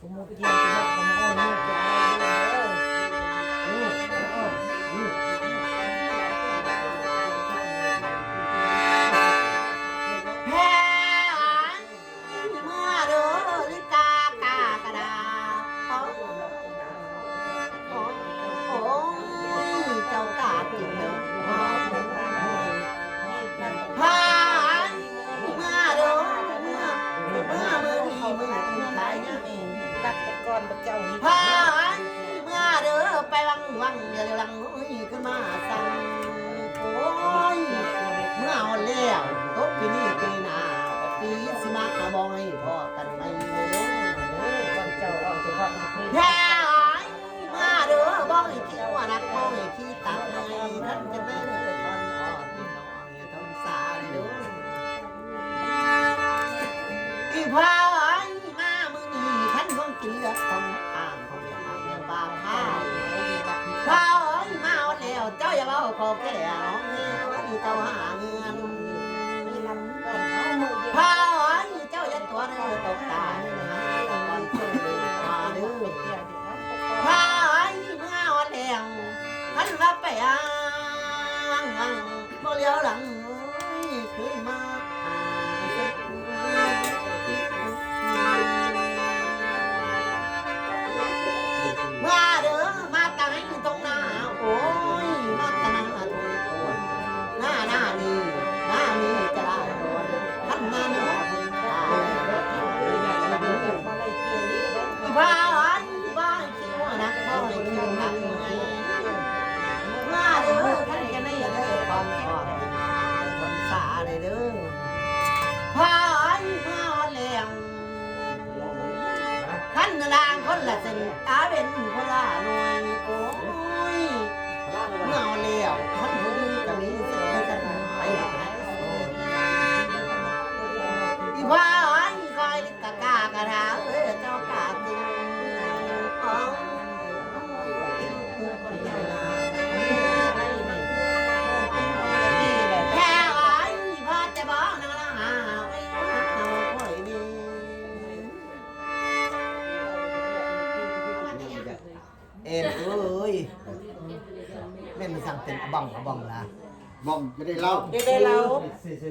ผมมุกเกียร์จะผมอ้อนมุกจะอะ เด้อบ่ให้คิดว่านักบ่ให้คิดตังให้ท่านจะเป็นตอนอ่อนที่น้องอย่าทำสาเลยเด้ออีพายมามื้อนี้ท่านคงกินเลือดของอ่างของอย่ามาเรียบางข้าวพายมาเอาแล้วเจ้าอย่าเว้าขอแก่น้องนี่อีเจ้าหาเงินมีลำก่อนเอามือเจ้าอย่าตัวเด้อตกตาเแม่มันสั่งเป็นอะบ้องอะบ้องละบ่มจะได้เล่าได้ได้เรา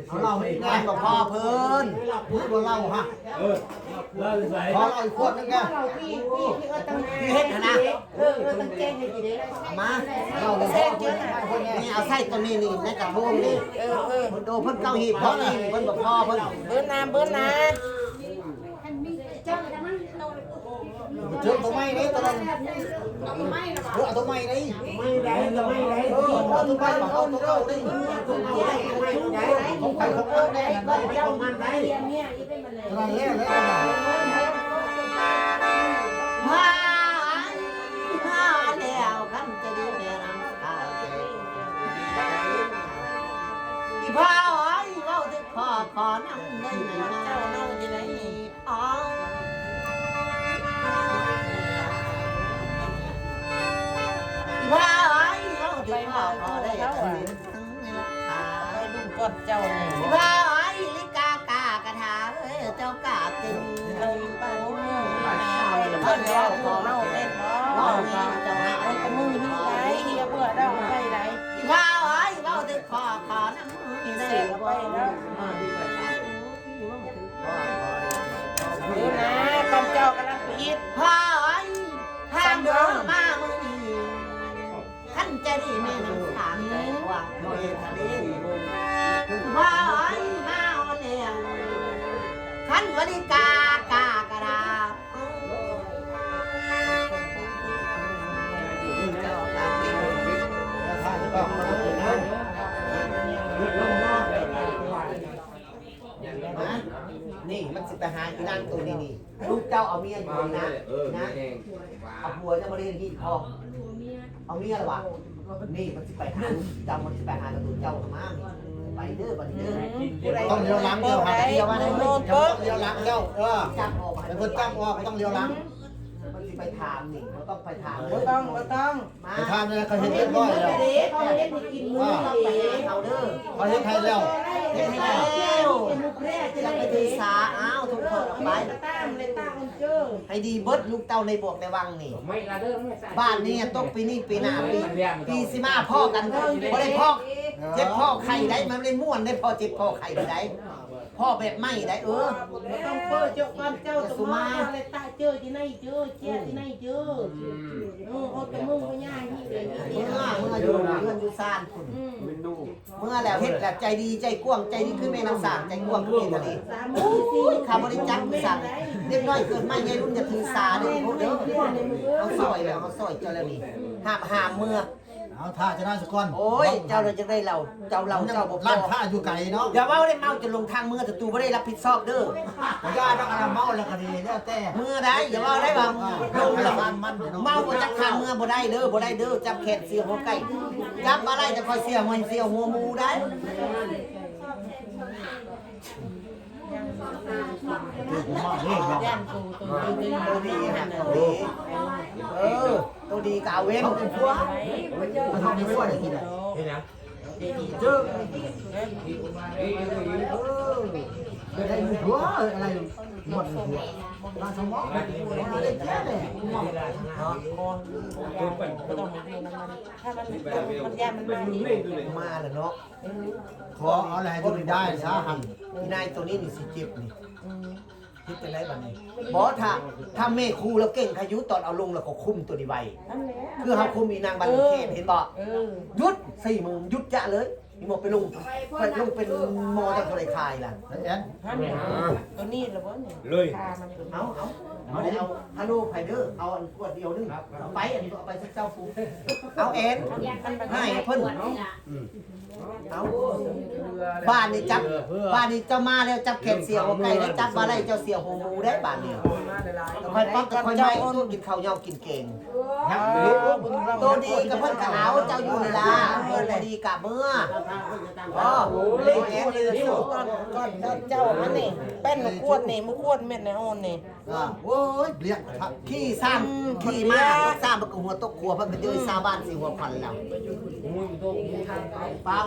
เอาเล่าให้ง่ายบ่พอเพิ่นพูดว่าเล่าฮะเออเล่าใส่พอเล่าอีกขวดนึงไงเราพี่พี่พี่เออตั้งพี่เฮ็ดหั่นนะเออเออตั้งแจ้งให้กี่เด้เอามาเราเลยนี่เอาไส้ตัวนี้นี่ในกระทงนี่เออเออเพิ่นโดเพิ่นเก้าหีบเพิ่นนี่เพิ่นบ่พอเพิ่นเบิ้ลน้ำเบิ้ลน้ เจอตัวไม้นี่ตัวนั้นเออเอาตัวไม้นี่ไม่ได้ไม่ได้เออเอาตัวไม้เอาตัวเก่านี่ของใครของเอิ้นได้นั่นได้ของมันได้ตัวนั้นแหละแล้ว ดูก่อนเจ้านี่อีพ่อไอ้ลิกากากระถาเอ้ยเจ้ากากินเราเลยไปโอ้มืยอมามาเอาเอาเลยเพิ่เพิ่นนแล้แล้ววขขออเล่าเล่าเล่เล่นนบ่บ่ว่ามีเจ้าหาเอาแต่มือนี่ไรเฮียเบื่อได้ไปไหนอีพ่อไอ้เว้าถึงขอขอน้ำมือนี่ได้บ่มาดีไปเว้าถึงขอขอเออนะตอนเจ้ากำลังปิดพ่อไอ้ทางเดินมามื้อนี้ท่านจะได้แม่น้ำทางใจกว้างทะเลทะเล ริกากากระดาเจ้ากากินถ้าจะต้องมาเลยนะนะนี่มันสิไปหาอีนั่นตัวนี้นี่ลูกเจ้าเอาเมียอยู่นี่นะนะเอาผัวจะมาเรียนที่คอเอาเมียหรอวะนี่มันสิไปหาจ้ามันสิไปหาตัวเจ้าเข้ามา ไปเด้อบัดนี้เด้อต้องเลี้ยวหลังเดียวหาเดียวมาเลยต้องเลี้ยวหลังเดียวเออจับออกมาแต่คนตั้งออกต้องเลี้ยวหลังมันสิไปถามนี่เขาต้องไปถามบ่ต้องบ่ต้องมาไปทำเลยเขาเห็นเรียบร้อยแล้วเด็กเขาเล่นกินมือต้องไปหาเขาเด้อเขาเห็นใครแล้ว เเฮ็ดให้แล้วจะไปถือสาอ้าวทุกคนเอาไปตามเลยตามคนเจอให้ดีเบิดลูกเต้าในบวกในวังนี่ ไม่ละเด้อไม่บ้านนี้ตกปีนี้ปีหน้าปีปีสิมาพ่อกันบ่ได้พ่อเจ็บพ่อไข่ได้มันไม่ได้ม่วนได้พ่อเจ็บพ่อไข่ได้ พ่อแบบไม่ได้เออไม่ต้องเปิดเจ้าความเจ้าสมาเลยตาเจอที่ไหนเจอเจ้าที่ไหนเจอเออเอาแต่มึงก็ย่างนี่เลยนี่เมื่อเมื่ออยู่เพื่อนอยู่ซานคุณอืมเมื่อแล้วเฮ็ดแล้วใจดีใจกว้างใจดีคือแม่น้ำสางใจกว้างคือเมทะเลสามมือสี่ข้าบริจักสั่งเด็กน้อยเกิดมาใหญ่รุ่นจะถือสาเด้อพวกเด้อเอาซอยแล้วเอาซอยเจ้าแล้วนี่หาบหามเมื่อ เอาท่าจะได้สักคนโอ้ย เจ้าเราจะได้เรา เจ้าเราเจ้าบ่พร้านอท่าอยู่ไกลเนาะอย่าว่าได้เมาจะลงทางเมื่อแต่ตูบ่ได้รับผิดชอบเด้อบ่ได้ต้องอะไรเมาแล้วก็ดีแล้วแต่เมื่อได้อย่าว่าได้ว่าลงแล้วมันมันเมาบ่จักทางเมื่อบ่ได้เด้อบ่ได้เด้อจับแขนเสียหัวไก่จับอะไรจะคอยเสียมันเสียหัวหมูได้คือผมมาเองเนาะย่านกูตัวนี้ตัวดีฮะตัวดี เออ ตัวดีกาเว้นมันทำให้ว่ได้ที่ไหนเห็นนะเจอเอออะไรหัวอะไรหมดหัวร้านสมองอะไรแค่เลยมองไม่ต้องมาดูน้ำมันถ้ามันมันย่านมันมานี่มาแล้วเนาะขอเอาอะไรให้ตัวได้สาหันพี่นายตัวนี้นี่สิเจ็บนี่ คิดจะได้บัดนี้บ่ถ้าถ้าแม่ครูแล้วเก่งขยุตอนเอาลงแล้วก็คุมตัวนี้ไว้นั่นแหละคือเฮาคุมอีนางบันเคนเห็นบ่เออหยุดสี่มือหยุดจะเลย มีหมดไปลงไปลงเป็นมอจังตัวไรคายล่ะแล้วแอนท่านตัวนี้ละบ่เนี่ยเลยคามันตัวนี้เอาเอาเอาเอาฮัลโหลไผเด้อเอาอันขวดเดียวนึงเอาไปอันนี้ก็เอาไปสักเจ้าฟูเอาเอ็นให้เพิ่นเอาบ้านนี่จับบ้านนี่เจ้ามาแล้วจับแขนเสียหัวไก่แล้วจับมาได้เจ้าเสียหัวหมูได้บ้านนี่ก็ค่อยป๊อกก็ค่อยไม่ตู้กินข้าวยอกกินเก่ง ตัวดีกับเพิ่นกะเอาเจ้าอยู่นี่ล่ะเพิ่นดีกะเมื่ออ๋อเล่นแอนเลยนี่สู้ก่อนก่อนเจ้ามันนี่เป็นมะขวดนี่มะขวดเม็ดในอ่อนนี่อ่าโอ้ยเรียกครับขี้ซ้ำขี้มาซ้ำมันก็หัวตกครัวเพิ่นก็เจอซาบ้านสิหัวพันแล้วเป้า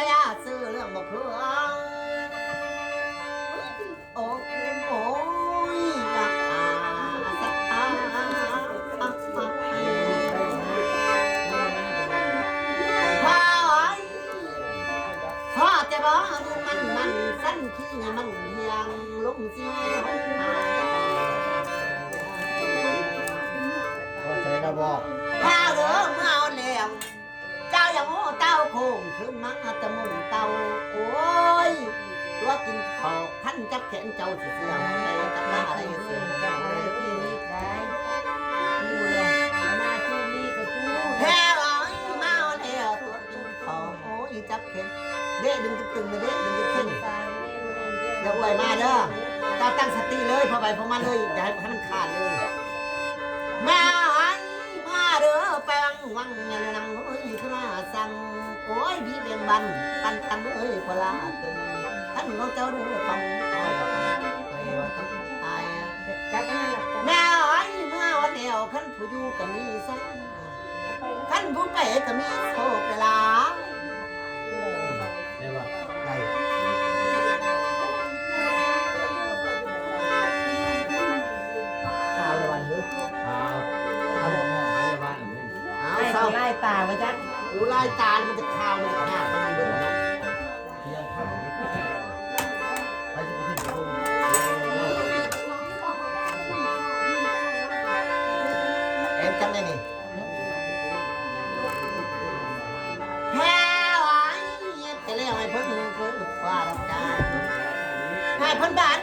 จะยาซื้อเรื่องบ่เพื่อโอ้โอ้ยอ่าอ่าอ่าอ่าพ่อพ่อจะบอกมันมันสั้นขี้มันเฮียงลงเสียก็ใช้กระบอก โง่เต้าโคงขึ้นมาตะมุนเต้าโอ้ยตัวกินขอท่านจับแขนเจ้าเสียไปจับหน้าอะไรเสียที่นี่ได้ดูเลยหน้าที่นี่ก็ตู้เอ้ยมาแล้วตัวกินขอโอ้ยจับแขนเด้ดึงตึงเด้ดึงตึงอย่าอวยมาเด้อตาตั้งสติเลยพอไปพอมาเลยอย่าให้มันขาดเลยมาไอ้มาเด้อแปงวังอย่าเลยนังเฮ้ย พระสั่งโอ้ยพี่เปียงบันปันกันเอ้ยพลาตึงท่านเราเจ้าเด้อฟังแม่อ้อยจับนั่นแหละแม่ไอ้เมื่อวันเดียวขันผู้อยู่ก็มีสังขันผู้ไปก็มีโชคเวลา ว้จักดูลายตา มันจะข่าวมันจะหน้ามันมีเบิ่งเนาะเที่ยงขาวไปจะไปขึ้นตรงแอนจำได้นี่แพ้ไว้แต่เรียกให้เพิ่นคือว่าดอกจาให้เพิ่นบาน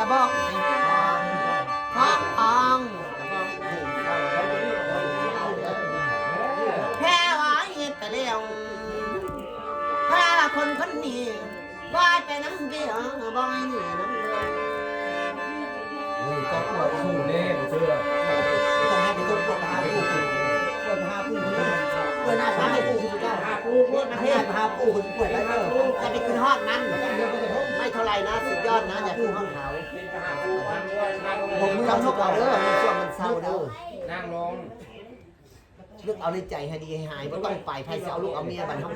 ระบอกให้ฟองฟองกระบอกให้เก่าแพ้ไว้แต่เรียกคนคนนี้บ่ายไปน้ำเดียวบ่อยนี่น้ำเดียวเฮ้ยก็ปวดสู้เด้เชื่อต้องให้ไปต้นปวดหาผู้ปวดหาผู้คนปวดหน้าหาผู้คนเจ้าปูพูดประเทศหาผู้คนปวยได้เด้อจะไปขึ้นห้องนั้นไม่เท่าไรนะสุดยอดนะอย่าขึ้นห้องเขา ผมจำลูกเอาเด้อมันช่วงมันเศร้าเด้อนั่งลงลูกเอาในใจให้ดีให้หายไม่ต้องไปใครจะเอาลูกเอาเมียบันห้อง